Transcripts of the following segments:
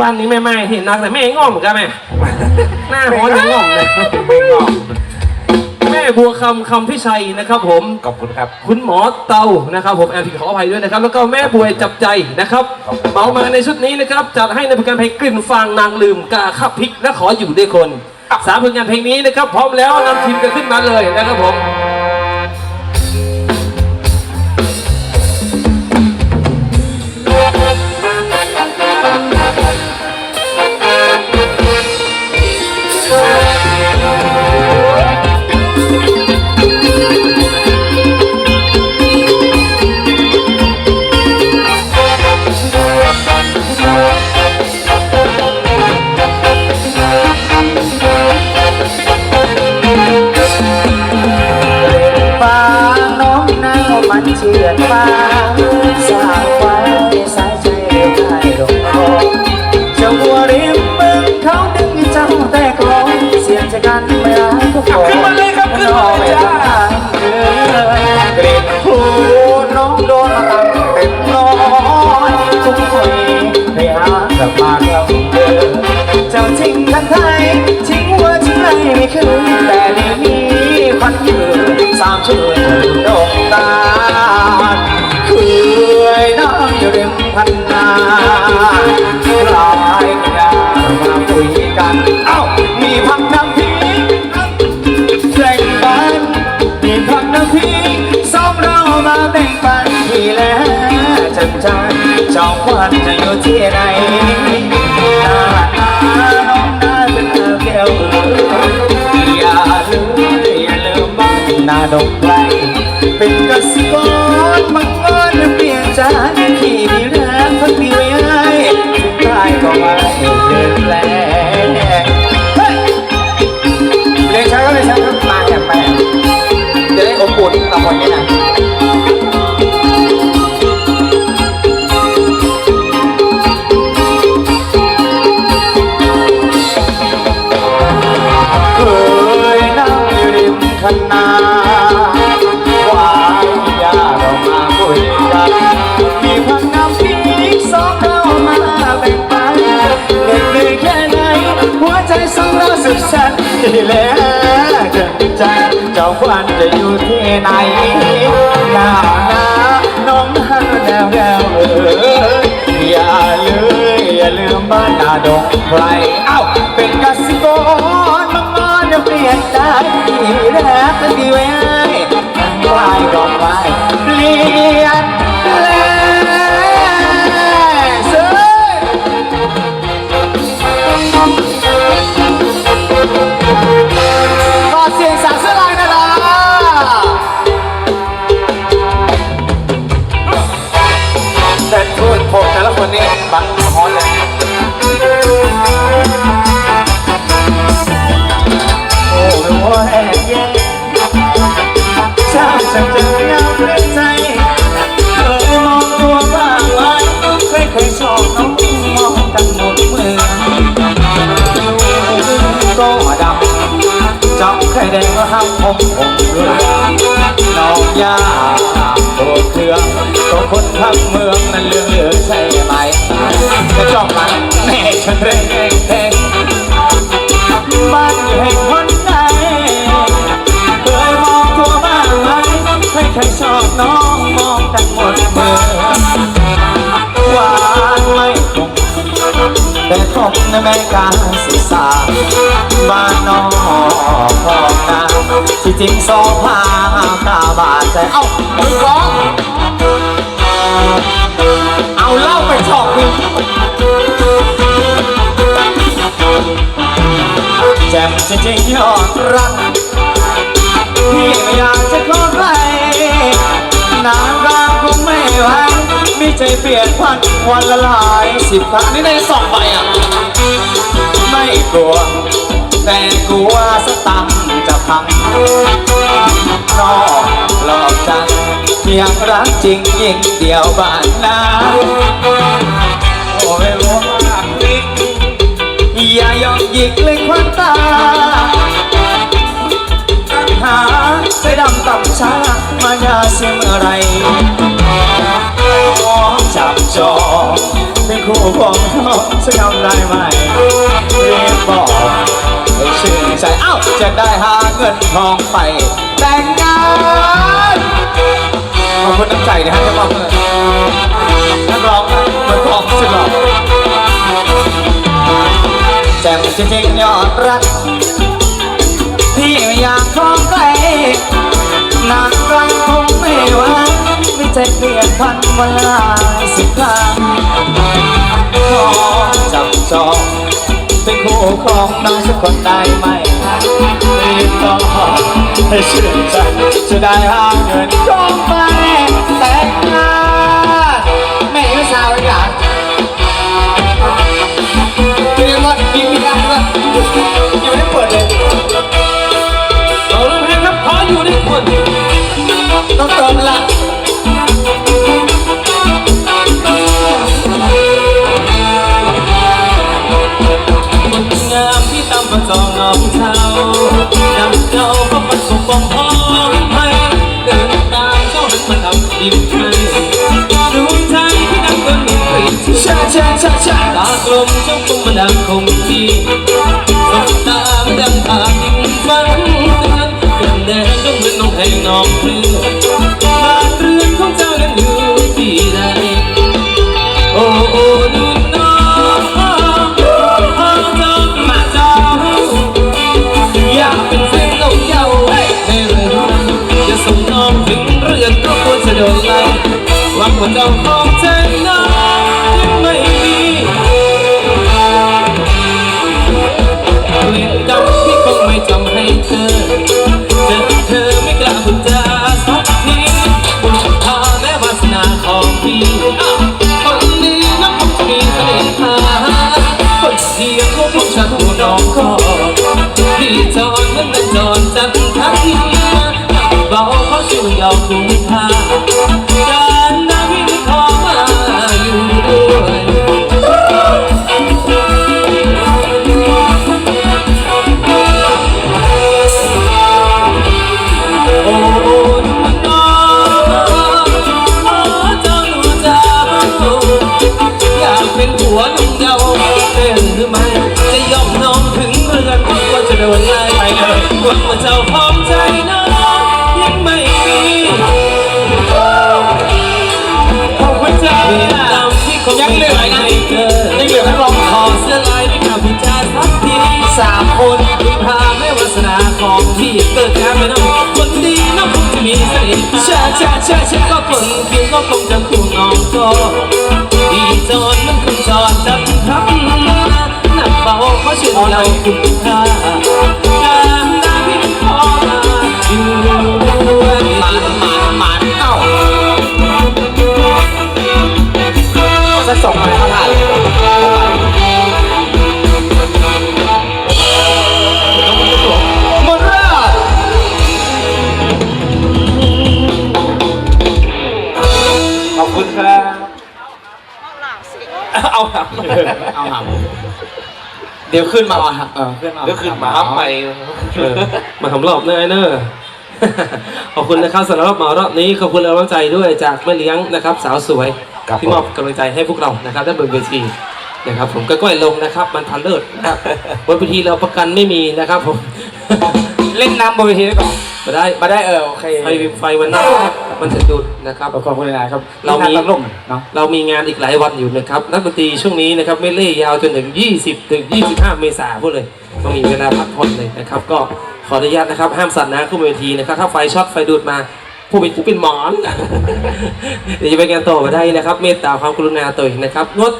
บ้านนี้แม่ไม่เห็นนักแต่แม่ง่อมเหมือนกันแม่ หน้าฮ้อนยังง่อมเลยไม่งอกแม่บัวคำคำพิชัยนะครับ ผม ขอบคุณครับ คุณหมอเตานะครับผมแอนผิดขออภัยด้วยนะครับ แล้วก็แม่บวยจับใจนะครับขอบคุณเมามาในชุดนี้นะครับ จัดให้ในผลงานเพลงกลิ่นฟางนางลืมกาขับพริกและขออยู่ด้วยคน สามผลงานเพลงนี้นะครับ พร้อมแล้วนำทีมกันขึ้นมาเลยนะครับผม ให้หายามกลับมา ดงไกลเป็นกสิกรมังกรเปลี่ยนใจที่มีแรงพักดีไว้ให้สุดท้ายก็มาเปลี่ยนแปลงเฮ้ยเรียนช้าก็เลยช้าก็มาแข่งไปจะได้อบอุ่นกับคนนี้นะ คันนาหวานยาเรามาคุยกันมีพังน้ำพีสองเรามาแบ่งปันเหน็ดเหนื่อยแค่ไหนหัวใจสองเราสุขสันต์ที่แล้วเกินใจเจ้าควันจะอยู่ที่ไหนหน้าหน้าน้องหันแนวแนวเอออย่าลืมอย่าลืมบ้านนาดงไพรเอ้า รกก็ดีไว้ให้กลายก็ไปเลียน ทั้งเมืองนั้นเรื่องเลือใช่ไหมจะจอบมันแม่ฉันเร่งเร่งบ้านอยู่แห่งคนไหนเคยมองตัวบ้างไหมใครใครชอบน้องมองกันหมดเมืองหวานไม่คงแต่ทบในแม่การศึกษาบ้านนอกขอนาที่จริงสองพาตาบาดใจเอ้าร้อง เอาเหล่าไปชอบมึงแจ่มจริงยอดรักพี่ไม่อยากจะขอใครนานรักคงไม่ไหวมีใจเปลี่ยนพันวันละหลายสิบครั้งนี่ในสองใบอะ ไม่กลัว แต่กลัวสตังค์จะพังนอกหลอกจัง ยังรักจริงยิ่งเดียวบ้านนาโอ้ยว่าวิกอย่ายอมหยิกเลยควันตาหาใจดำต่ำช้ามายาเสียเมื่อไรจับจองเป็นคู่ของน้องจะทำได้ไหมรีบบอกให้ชื่นใจเอ้าจะได้หาเงินทองไปแต่งงาน ขอบคุณน้ำใจนะฮะจะบอกเลยนักร้องมันพร้อมสุดหล่อแจ่มจริงๆยอดรัก พี่อยากคล้องใกล้นานไกลคงไม่ไหวไม่ใจเปลี่ยนพันเวลาสิบครั้งขอจับจองเป็นคู่ของน้องสักคนได้ไหม ต้อให้ชื่นใจจะได้หาเงินกองไปแต่งงานไม่ยุ่งสาวอยากเรียกว่ามีมีอะไรบ้างยังไม่ได้เปิดเลยเราเรื่องเพลงครับขออยู่ด้คนต้องเติม ชาชาชาชาตากลมจ้าคงมันดังคงที่สบตามดังผาดิ่งฝันเตือนกินแดงก็เหมือนน้องแห้น้องเพื่อนบ้านเรือนของเจ้านั้นอยู่ที่ใดโอ้โอ้นุ่นน้องพ่อเจ้ามาเจ้าอยากเป็นแฟนน้องเจ้าให้เลยจะส่งน้องถึงเรือนก็ควรจะโดนไล่หวังว่าเจ้า พี่จอนเหมือนเป็ สามคนคุณพาแม่วาสนาของพี่เกิดงานไม่ต้องคนดีน้องคงจะมีเสน่ห์ชาชาชาชาก็คนคิวก็คงจะคู่น้องก็ดีจอนมันคงจอนจับทับหนักเบาเพราะชื่อเราคุณค่า เอาหำเดี๋ยวขึ้นมาเอาหำเออขึ้นมาเดี๋ยวขึ้นมาครับไปเออมาทำรอบเนอะไอ้เนอะขอบคุณนะครับสำหรับรอบเหมารอบนี้ขอบคุณแรงน้ำใจด้วยจากแม่เลี้ยงนะครับ สาวสวยที่มอบกำลังใจให้พวกเรานะครับได้บนเวทีนะครับ ผมก็ก้อยลงนะครับ มันพันเลิศนะครับบนเวทีเราประกันไม่มีนะครับผมเล่นน้ำบนเวทีได้ก่อนมาได้มาได้เออโอเคไฟไฟมันน่า มันจะดุดนะครับ ขอบคุณนะครับเรามีน้ำลมเนาะเรามีงานอีกหลายวันอยู่นะครับ นักดนตรีช่วงนี้นะครับไม่เล่ยาวจนถึง 20 ถึง 25 เมษายนพูดเลยต้องมีเวลาพักผ่อนเลยนะครับ ก็ขออนุญาตนะครับ ห้ามสัตว์น้ำขึ้นบนเวทีนะครับ ถ้าไฟช็อตไฟดูดมาผู้เป็นผู้เป็นหมอน เดี๋ยวจะไปงานต่อมาได้นะครับ เมตตาความกรุณาตัวเองนะครับงด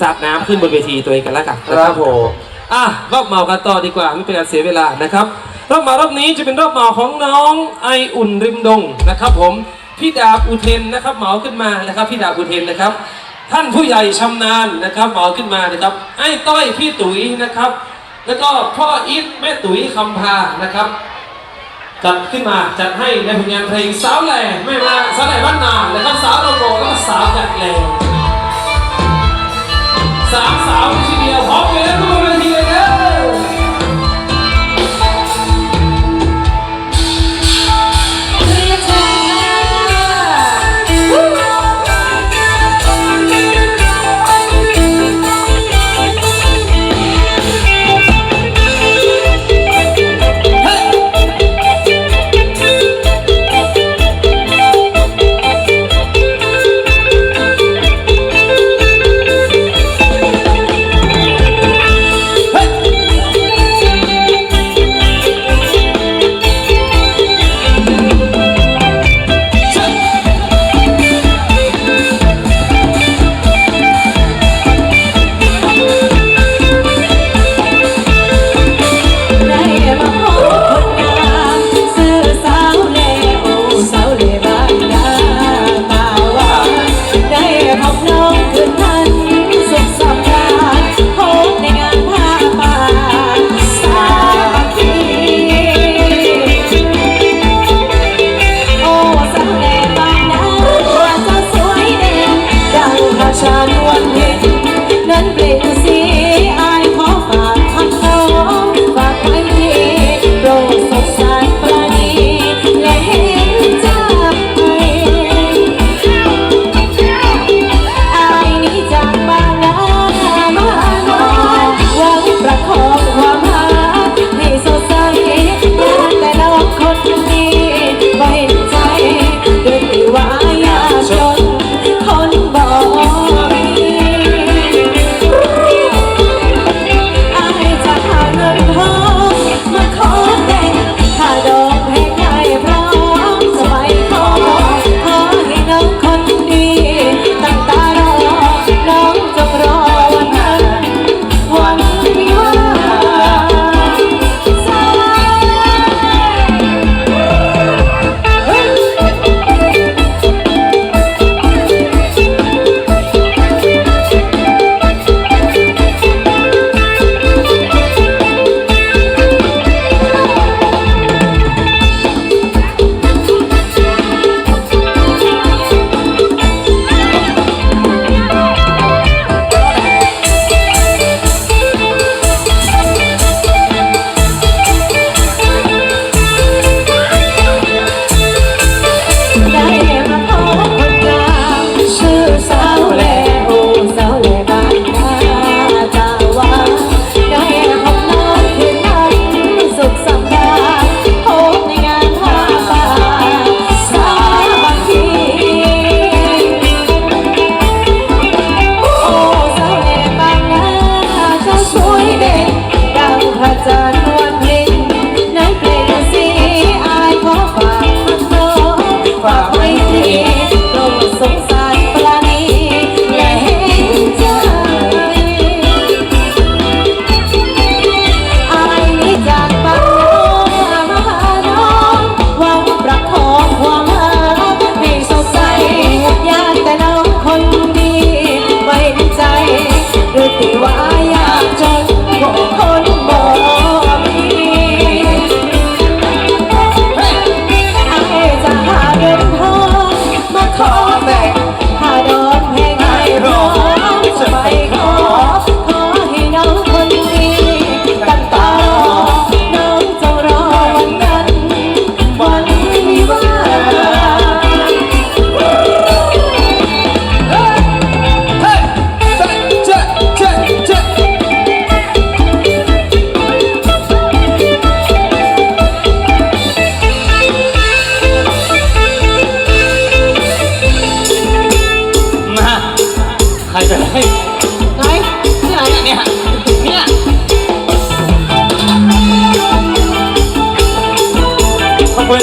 สาดน้ำขึ้นบนเวทีตัวเองกันแล้วกันนะผม อะรอบเมากันต่อดีกว่าไม่เป็นการเสียเวลานะครับ รอบมารอบนี้จะเป็นรอบเมาของน้องไออุ่นริมดงนะครับผมพี่ดาบอุเทนนะครับเหมาขึ้นมานะครับพี่ดาบอุเทนนะครับ ท่านผู้ใหญ่ชำนาญนะครับเหมาขึ้นมานะครับ ไอ้ต้อยพี่ตุ๋ยนะครับ แล้วก็พ่ออีทแม่ตุ๋ยคำพานะครับ จัดขึ้นมาจัดให้ในผลงานเพลงสาวแหล่แม่มาสาวแหล่บ้านนาแล้วก็สาวโลโกแล้วก็สาวจัดแหล่สามสาวทีเดียวพร้อมกันแล้ว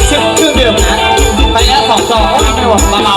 ชื่อเดิมนะไปแล้วสองซองไม่หมดมาเมา